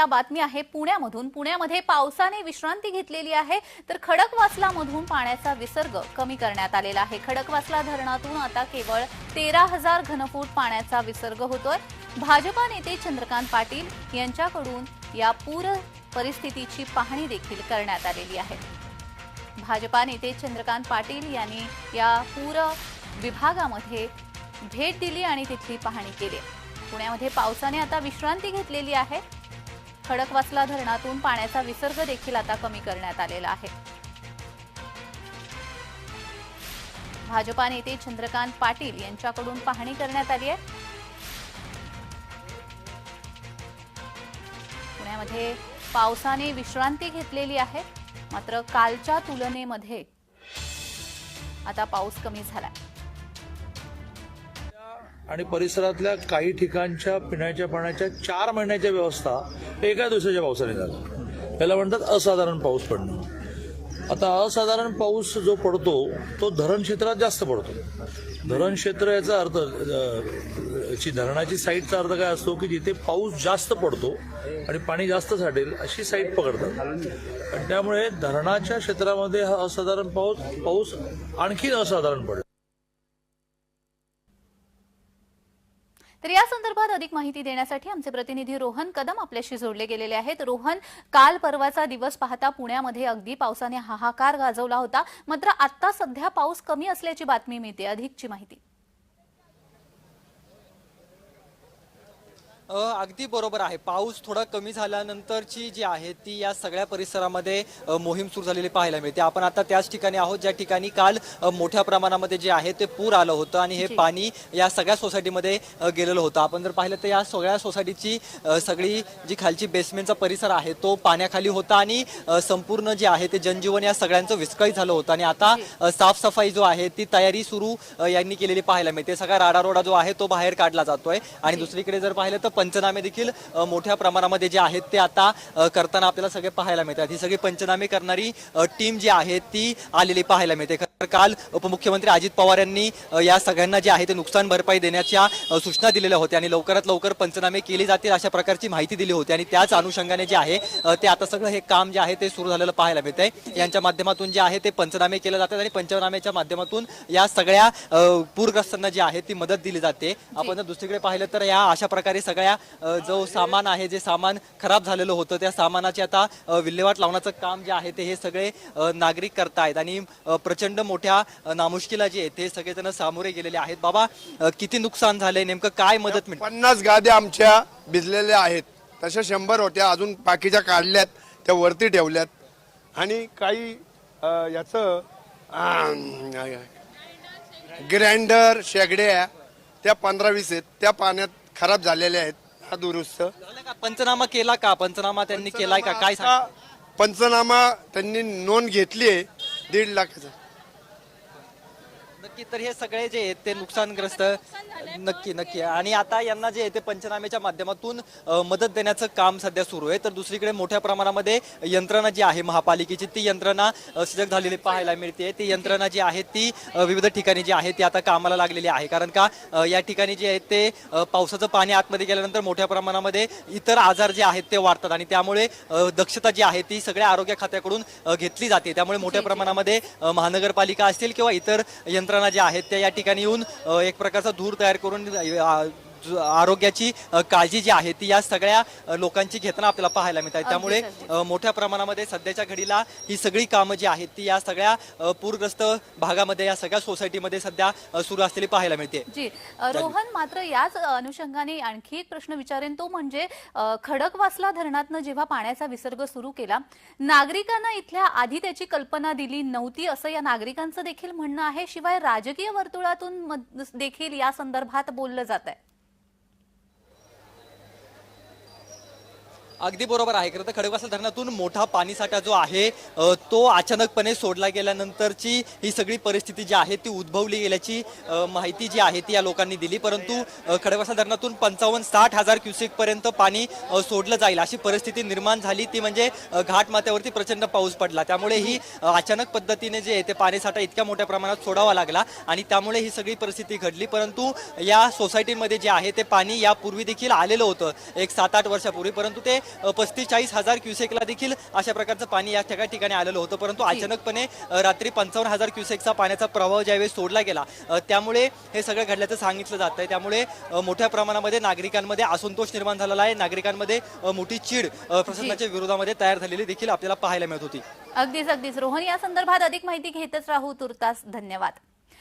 या बातमी आहे पुण्यामधून. पुण्यामध्ये पावसाने विश्रांती घेतलेली आहे. तर खडकवासला मधून पाण्याचा विसर्ग कमी करण्यात आलेला आहे. खडकवासला धरणातून आता केवळ तेरा हजार घनफूट पाण्याचा विसर्ग होतोय. भाजपा नेते चंद्रकांत पाटील यांच्याकडून या पूर परिस्थितीची पाहणी देखील करण्यात आलेली आहे. भाजपा नेते चंद्रकांत पाटील यांनी या पूर विभागामध्ये भेट दिली आणि तिथली पाहणी केली. पुण्यामध्ये पावसाने आता विश्रांती घेतलेली आहे. खडकवासला धरणातून पाण्याचा विसर्ग देखील आता कमी करण्यात आलेला आहे. भाजपा नेते चंद्रकांत पाटील यांच्याकडून पाहणी करण्यात आली आहे. पुण्यामध्ये पावसाने विश्रांती घेतलेली आहे. मात्र कालच्या तुलनेमध्ये आता पाऊस कमी झाला आणि परिसरातल्या काही ठिकाणच्या पिण्याच्या पाण्याच्या चार महिन्याच्या व्यवस्था एका दिवसाच्या पावसाने झाल्या. याला म्हणतात असाधारण पाऊस पडणं. आता असाधारण पाऊस जो पडतो तो धरण क्षेत्रात जास्त पडतो. धरण क्षेत्र याचा अर्थ धरणाची साईडचा अर्थ काय असतो की जिथे पाऊस जास्त पडतो आणि पाणी जास्त साठेल अशी साईड पकडतात. त्यामुळे धरणाच्या क्षेत्रामध्ये हा असाधारण पाऊस पाऊस आणखीन असाधारण पडेल. तर या संदर्भात अधिक माहिती देण्यासाठी आमचे प्रतिनिधी रोहन कदम आपल्याशी जोडले गेलेले आहेत. रोहन काल परवाचा दिवस पाहता पुण्यामध्ये अगदी पावसाने हाहाकार गाजवला होता. मात्र आता सध्या पाऊस कमी असल्याची बातमी मिळते. अधिकची माहिती. अगदी बरोबर आहे. पाऊस थोडा कमी झाल्यानंतरची जी आहे ती या सगळ्या परिसरामध्ये मोहीम सुरू झालेली पाहायला मिळते. आपण आता त्याच ठिकाणी आहोत ज्या ठिकाणी काल मोठ्या प्रमाणामध्ये जे आहे ते पूर आलं होतं आणि हे. पाणी या सगळ्या सोसायटीमध्ये गेलेलं होतं. आपण जर पाहिलं तर या सगळ्या सोसायटीची सगळी जी खालची बेसमेंटचा परिसर आहे तो पाण्याखाली होता आणि संपूर्ण जे आहे ते जनजीवन या सगळ्यांचं विस्कळीत झालं होतं. आणि आता साफसफाई जो आहे ती तयारी सुरू यांनी केलेली पाहायला मिळते. सगळा राडारोडा जो आहे तो बाहेर काढला जातोय. आणि दुसरीकडे जर पाहिलं तर पंचनामे देखील मोठ्या प्रमाणामध्ये जे आहेत ते आता करताना आपल्याला सगळे पाहायला मिळतात. ही सगळी पंचनामे करणारी टीम जी आहे ती आलेली पाहायला मिळते. काल उपमुख्यमंत्री अजित पवार यांनी या सगळ्यांना जे आहे ते नुकसान भरपाई देण्याच्या सूचना दिलेल्या होत्या आणि लवकरात लवकर पंचनामे केले जातील अशा प्रकारची माहिती दिली होती आणि त्याच अनुषंगाने जे आहे ते आता सगळं हे काम जे आहे ते सुरू झालेलं पाहायला मिळतंय. यांच्या माध्यमातून जे आहे ते पंचनामे केले जातात आणि पंचनामेच्या माध्यमातून या सगळ्या पूरग्रस्तांना जी आहे ती मदत दिली जाते. आपण जर दुसरीकडे पाहिलं तर या अशा प्रकारे सगळ्या जो सामान आहे जे सामान खराब झालेलं होतं त्या सामानाची आता विल्हेवाट लावण्याचं काम जे आहे ते हे सगळे नागरिक करतायत आणि प्रचंड मोठ्या नामुष्कीला जे आहे ते सगळेजण सामोरे गेलेले आहेत. बाबा किती नुकसान झालंय नेमकं काय मदत मिळते? पन्नास गाद्या आमच्या भिजलेल्या आहेत. तशा शंभर होत्या अजून बाकीच्या काढल्यात त्या वरती ठेवल्यात. आणि काही याचं ग्राइंडर शेगड्या त्या पंधरा वीस आहेत. त्या पाण्यात खराब झालेल्या आहेत हा दुरुस्त. झालं का? पंचनामा केला का? पंचनामा त्यांनी केलाय का? काय सांग? पंचनामा त्यांनी नोंद घेतली आहे दीड लाखाचा. नक्की तर हे सगळे जे आहेत ते नुकसानग्रस्त नक्की नक्की. आणि आता यांना जे आहे ते पंचनाम्याच्या माध्यमातून मदत देण्याचं काम सध्या सुरू आहे. तर दुसरीकडे मोठ्या प्रमाणामध्ये यंत्रणा जी आहे महापालिकेची ती यंत्रणा सजग झालेली पाहायला मिळते. ती यंत्रणा जी आहे ती विविध ठिकाणी जी आहे ती आता कामाला लागलेली आहे. कारण का या ठिकाणी जे आहे ते पावसाचं पाणी आतमध्ये गेल्यानंतर मोठ्या प्रमाणामध्ये इतर आजार जे आहेत ते वाढतात आणि त्यामुळे दक्षता जी आहे ती सगळ्या आरोग्य खात्याकडून घेतली जाते. त्यामुळे मोठ्या प्रमाणामध्ये महानगरपालिका असतील किंवा इतर यंत्रणा ज्या आहेत त्या या ठिकाणी येऊन एक प्रकारचा धूर तयार करून आरोग्याची काळजी जी आहे ती या सगळ्या लोकांची घेताना आपल्याला पाहायला मिळतात त्यामुळे अगदीच. अ, मोठ्या प्रमाणामध्ये सध्याच्या घडीला ही सगळी कामं जी आहेत ती या सगळ्या पूरग्रस्त भागामध्ये या सगळ्या सोसायटीमध्ये सध्या सुरू असलेली पाहायला मिळते. जी रोहन मात्र याच अनुषंगाने आणखी एक प्रश्न विचारेन तो म्हणजे खडकवासला धरणातनं जेव्हा पाण्याचा विसर्ग सुरू केला नागरिकांना इथल्या आधी त्याची कल्पना दिली नव्हती असं या नागरिकांचं देखील म्हणणं आहे. शिवाय राजकीय वर्तुळातून देखील या संदर्भात बोललं जात आहे अगदी बरोबर आहे. खरं तर खडकवासल धरणातून मोठा पाणीसाठा जो आहे तो अचानकपणे सोडला गेल्यानंतरची ही सगळी परिस्थिती जी आहे ती उद्भवली गेल्याची माहिती जी आहे ती या लोकांनी दिली. परंतु खडकवासल धरणातून पंचावन्न साठ हजार क्युसेकपर्यंत पाणी सोडलं जाईल अशी परिस्थिती निर्माण झाली. ती म्हणजे घाटमाथ्यावरती घाट माथ्यावरती प्रचंड पाऊस पडला. त्यामुळे ही अचानक पद्धतीने जे आहे ते पाणीसाठा इतक्या मोठ्या प्रमाणात सोडावा लागला आणि त्यामुळे ही सगळी परिस्थिती घडली. परंतु या सोसायटीमध्ये जे आहे ते पाणी यापूर्वी देखील आलेलं होतं एक सात आठ वर्षापूर्वी. परंतु ते पस्तीस चाळीस हजार क्युसेकला देखील अशा प्रकारचं पाणी या ठिका- ठिकाणी आलेलं होतं. परंतु अचानकपणे रात्री पंचावन्न हजार क्युसेकचा पाण्याचा प्रवाह ज्यावेळेस सोडला गेला त्यामुळे हे सगळं घडल्याचं सांगितलं जात आहे त्यामुळे मोठ्या प्रमाणामध्ये नागरिकांमध्ये असंतोष निर्माण झालेला आहे. नागरिकांमध्ये मोठी चीड प्रशासनाच्या विरोधामध्ये तयार झालेली देखील आपल्याला पाहायला मिळत होती. अगदीच अगदीच. रोहन या संदर्भात अधिक माहिती घेतच राहू. तुर्तास धन्यवाद.